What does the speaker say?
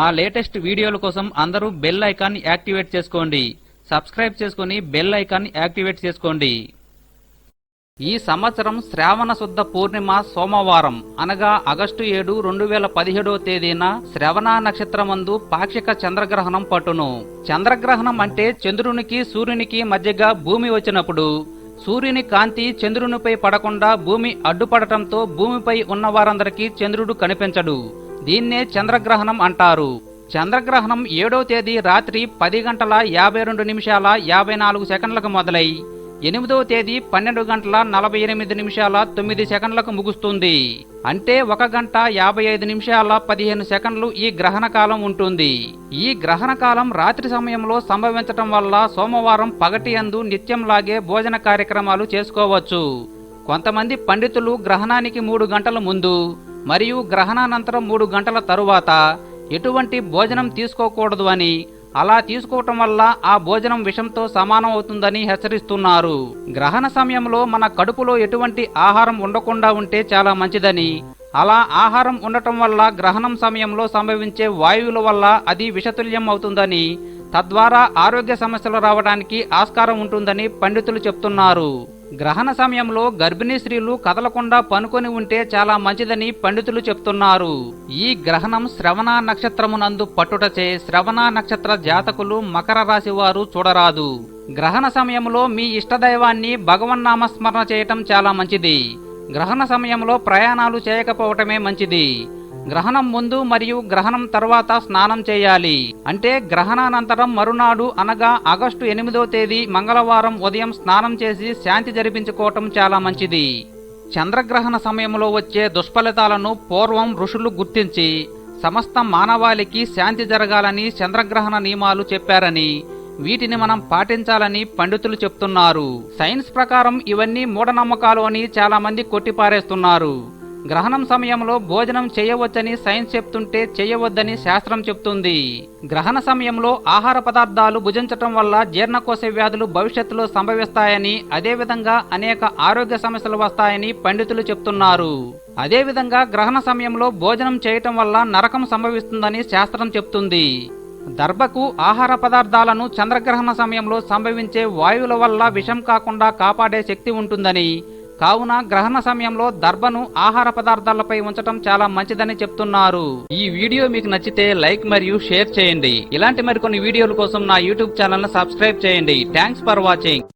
మా లేటెస్ట్ వీడియోల కోసం అందరూ బెల్ ఐకాన్ యాక్టివేట్ చేసుకోండి. సబ్స్క్రైబ్ చేసుకుని బెల్ ఐకాన్ యాక్టివేట్ చేసుకోండి. ఈ సంవత్సరం శ్రావణ శుద్ధ పూర్ణిమ సోమవారం అనగా ఆగస్టు ఏడు రెండు వేల పదిహేడవ తేదీన శ్రవణ నక్షత్రమందు పాక్షిక చంద్రగ్రహణం పట్టును. చంద్రగ్రహణం అంటే చంద్రునికి సూర్యునికి మధ్యగా భూమి వచ్చినప్పుడు. సూర్యుని కాంతి చంద్రునిపై పడకుండా భూమి అడ్డుపడటంతో భూమిపై ఉన్న వారందరికీ చంద్రుడు కనిపించడు. దీన్నే చంద్రగ్రహణం అంటారు. చంద్రగ్రహణం ఏడో తేదీ రాత్రి పది గంటల యాభై రెండు నిమిషాల యాభై నాలుగు సెకండ్లకు మొదలై ఎనిమిదవ తేదీ పన్నెండు గంటల నలభై ఎనిమిది నిమిషాల తొమ్మిది సెకండ్లకు ముగుస్తుంది. అంటే ఒక గంట యాభై ఐదు నిమిషాల పదిహేను సెకండ్లు ఈ గ్రహణ కాలం ఉంటుంది. ఈ గ్రహణ కాలం రాత్రి సమయంలో సంభవించటం వల్ల సోమవారం పగటి అందు నిత్యంలాగే భోజన కార్యక్రమాలు చేసుకోవచ్చు. కొంతమంది పండితులు గ్రహణానికి మూడు గంటల ముందు మరియు గ్రహణానంతరం మూడు గంటల తరువాత ఎటువంటి భోజనం తీసుకోకూడదు అని అలా తీసుకోవటం వల్ల ఆ భోజనం విషంతో సమానం అవుతుందని హెచ్చరిస్తున్నారు. గ్రహణ సమయంలో మన కడుపులో ఎటువంటి ఆహారం ఉండకుండా ఉంటే చాలా మంచిదని అలా ఆహారం ఉండటం వల్ల గ్రహణం సమయంలో సంభవించే వాయువుల వల్ల అది విషతుల్యం అవుతుందని తద్వారా ఆరోగ్య సమస్యలు రావడానికి ఆస్కారం ఉంటుందని పండితులు చెప్తున్నారు. గ్రహణ సమయంలో గర్భిణీ స్త్రీలు కదలకుండా పనుకొని ఉంటే చాలా మంచిదని పండితులు చెప్తున్నారు. ఈ గ్రహణం శ్రవణ నక్షత్రమునందు పట్టుటచే శ్రవణ నక్షత్ర జాతకులు మకర రాశి వారు చూడరాదు. గ్రహణ సమయంలో మీ ఇష్టదైవాన్ని భగవన్నామస్మరణ చేయటం చాలా మంచిది. గ్రహణ సమయంలో ప్రయాణాలు చేయకపోవటమే మంచిది. గ్రహణం ముందు మరియు గ్రహణం తర్వాత స్నానం చేయాలి. అంటే గ్రహణానంతరం మరునాడు అనగా ఆగస్టు ఎనిమిదో తేదీ మంగళవారం ఉదయం స్నానం చేసి శాంతి జరిపించుకోవటం చాలా మంచిది. చంద్రగ్రహణ సమయంలో వచ్చే దుష్ఫలితాలను పూర్వం ఋషులు గుర్తించి సమస్త మానవాళికి శాంతి జరగాలని చంద్రగ్రహణ నియమాలు చెప్పారని వీటిని మనం పాటించాలని పండితులు చెప్తున్నారు. సైన్స్ ప్రకారం ఇవన్నీ మూఢనమ్మకాలు అని చాలా మంది కొట్టిపారేస్తున్నారు. గ్రహణం సమయంలో భోజనం చేయవచ్చని సైన్స్ చెప్తుంటే చేయవద్దని శాస్త్రం చెప్తుంది. గ్రహణ సమయంలో ఆహార పదార్థాలు భుజించటం వల్ల జీర్ణకోశ వ్యాధులు భవిష్యత్తులో సంభవిస్తాయని అదేవిధంగా అనేక ఆరోగ్య సమస్యలు వస్తాయని పండితులు చెప్తున్నారు. అదేవిధంగా గ్రహణ సమయంలో భోజనం చేయటం వల్ల నరకం సంభవిస్తుందని శాస్త్రం చెప్తుంది. దర్భకు ఆహార పదార్థాలను చంద్రగ్రహణ సమయంలో సంభవించే వాయువుల వల్ల విషం కాకుండా కాపాడే శక్తి ఉంటుందని కావున గ్రహణ సమయంలో దర్భను ఆహార పదార్థాలపై ఉంచటం చాలా మంచిదని చెప్తున్నారు. ఈ వీడియో మీకు నచ్చితే లైక్ మరియు షేర్ చేయండి. ఇలాంటి మరికొన్ని వీడియోల కోసం నా యూట్యూబ్ ఛానల్ సబ్స్క్రైబ్ చేయండి. Thanks for watching.